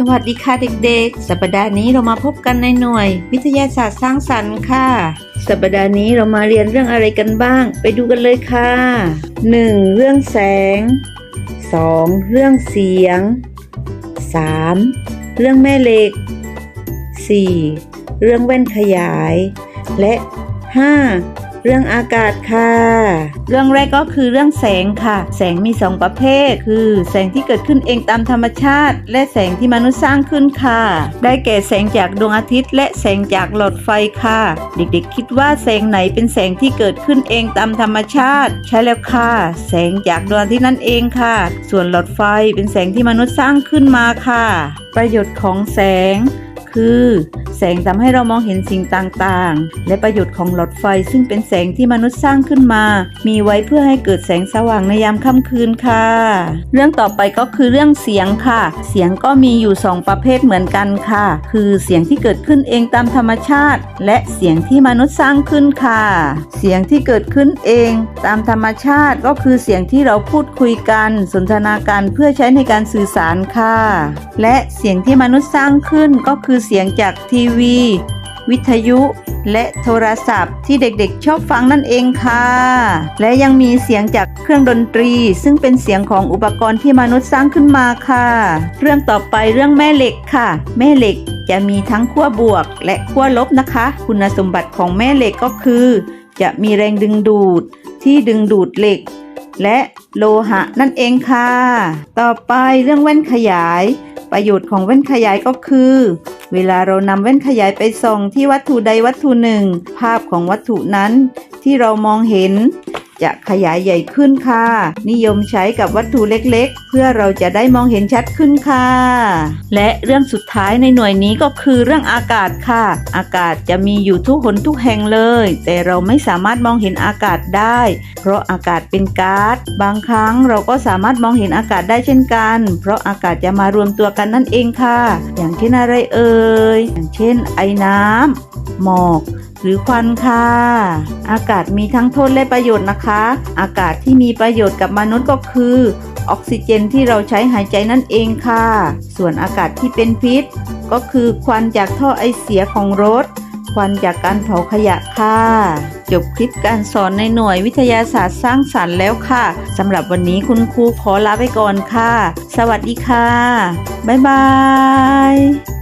สวัสดีค่ะเด็กๆ สัปดาห์นี้เรามาพบกันในหน่วย วิทยาศาสตร์สร้างสรรค์ค่ะ สัปดาห์นี้เรามาเรียนเรื่องอะไรกันบ้าง ไปดูกันเลยค่ะ 1. เรื่องแสง 2. เรื่องเสียง 3. เรื่องแม่เหล็ก 4. เรื่องแว่นขยาย และ 5. เรื่องอากาศค่ะ เรื่องแรกก็คือเรื่องแสงค่ะ แสงมีสองประเภท คือ แสงที่เกิดขึ้นเองตามธรรมชาติ และแสงที่มนุษย์สร้างขึ้นค่ะ ได้แก่แสงจากดวงอาทิตย์ และแสงจากหลอดไฟค่ะ เด็กๆ คิดว่าแสงไหนเป็นแสงที่เกิดขึ้นเองตามธรรมชาติ ใช่แล้วค่ะ แสงจากดวงอาทิตย์นั่นเองค่ะ ส่วนหลอดไฟเป็นแสงที่มนุษย์สร้างขึ้นมาค่ะ ประโยชน์ของแสง คือ แสงทำให้เรามองเห็นสิ่งต่างๆ และประโยชน์ของหลอดไฟซึ่งเป็นแสงที่มนุษย์สร้างขึ้นมา มีไว้เพื่อให้เกิดแสงสว่างในยามค่ำคืนค่ะ เรื่องต่อไปก็คือเรื่องเสียงค่ะ เสียงก็มีอยู่ 2 ประเภทเหมือนกันค่ะ คือเสียงที่เกิดขึ้นเองตามธรรมชาติ และเสียงที่มนุษย์สร้างขึ้นค่ะ เสียงที่เกิดขึ้นเองตามธรรมชาติก็คือเสียงที่เราพูดคุยกันสนทนากันเพื่อใช้ในการสื่อสารค่ะ และเสียงที่มนุษย์สร้างขึ้นก็คือเสียงจากทีวี วิทยุ และโทรศัพท์ที่เด็กๆชอบฟังนั่นเองค่ะ และยังมีเสียงจากเครื่องดนตรี ซึ่งเป็นเสียงของอุปกรณ์ที่มนุษย์สร้างขึ้นมาค่ะ เรื่องต่อไปเรื่องแม่เหล็กค่ะ แม่เหล็กจะมีทั้งขั้วบวกและขั้วลบนะคะ คุณสมบัติของแม่เหล็กก็คือ จะมีแรงดึงดูดที่ดึงดูดเหล็ก และโลหะนั่นเองค่ะ ต่อไปเรื่องแว่นขยาย ประโยชน์ของแว่นขยายก็คือ เวลาเรานำแว่นขยายไปส่องที่วัตถุใดวัตถุหนึ่ง ภาพของวัตถุนั้นที่เรามองเห็น จะขยายใหญ่ขึ้นค่ะ นิยมใช้กับวัตถุเล็กๆ เพื่อเราจะได้มองเห็นชัดขึ้นค่ะ และเรื่องสุดท้ายในหน่วยนี้ก็คือเรื่องอากาศค่ะ อากาศจะมีอยู่ทุกหนทุกแห่งเลย แต่เราไม่สามารถมองเห็นอากาศได้ เพราะอากาศเป็นก๊าซบางครั้งเราก็สามารถมองเห็นอากาศได้เช่นกัน เพราะอากาศจะมารวมตัวกันนั่นเองค่ะ อย่างเช่นอะไรเอ่ยอย่างเช่นไอน้ำหมอก หรือควันค่ะ อากาศมีทั้งโทษและประโยชน์นะคะ อากาศที่มีประโยชน์กับมนุษย์ก็คือ ออกซิเจนที่เราใช้หายใจนั่นเองค่ะ ส่วนอากาศที่เป็นพิษ ก็คือควันจากท่อไอเสียของรถ ควันจากการเผาขยะค่ะ จบคลิปการสอนในหน่วยวิทยาศาสตร์สร้างสรรค์แล้วค่ะสำหรับวันนี้คุณครูขอลาไปก่อนค่ะ สวัสดีค่ะ บ๊ายบาย